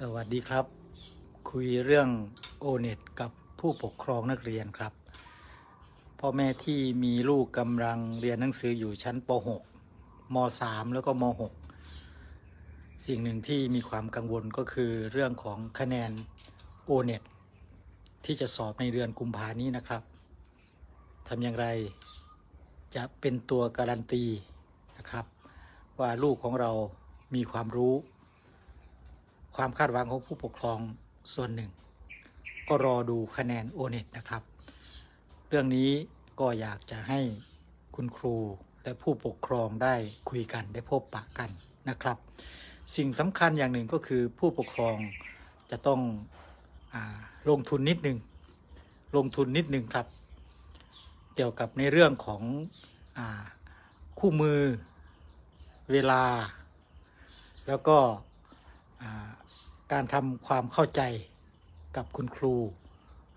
สวัสดีครับ คุยเรื่องโอเน็ตกับผู้ปกครองนักเรียนครับ พ่อแม่ที่มีลูกกำลังเรียนหนังสืออยู่ชั้นป .6 ม .3 แล้วก็ม .6 สิ่งหนึ่งที่มีความกังวลก็คือเรื่องของคะแนนโอเน็ตที่จะสอบในเดือนกุมภานี้นะครับทำอย่างไรจะเป็นตัวการันตีนะครับ ว่าลูกของเรามีความรู้ ความคาดหวังของผู้ปกครองส่วนหนึ่ง ก็รอดูคะแนนโอเน็ตนะครับ เรื่องนี้ก็อยากจะให้คุณครูและผู้ปกครองได้คุยกันได้พบปะกันนะครับ สิ่งสำคัญอย่างหนึ่งก็คือผู้ปกครองจะต้องอลงทุนนิดนึง ลงทุนนิดนึงครับ เกี่ยวกับในเรื่องของอคู่มือเวลา แล้วก็ การทำความเข้าใจกับคุณครู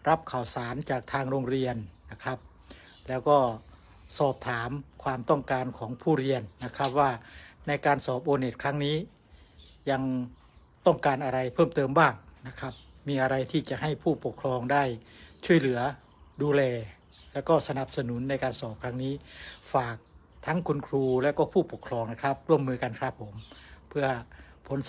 รับข่าวสารจากทางโรงเรียนนะครับ แล้วก็สอบถามความต้องการของผู้เรียนนะครับว่าในการสอบโอเน็ตครั้งนี้ ยังต้องการอะไรเพิ่มเติมบ้างนะครับ มีอะไรที่จะให้ผู้ปกครองได้ช่วยเหลือดูแล แล้วก็สนับสนุนในการสอบครั้งนี้ ฝากทั้งคุณครูและก็ผู้ปกครองนะครับ ร่วมมือกันครับผม เพื่อผล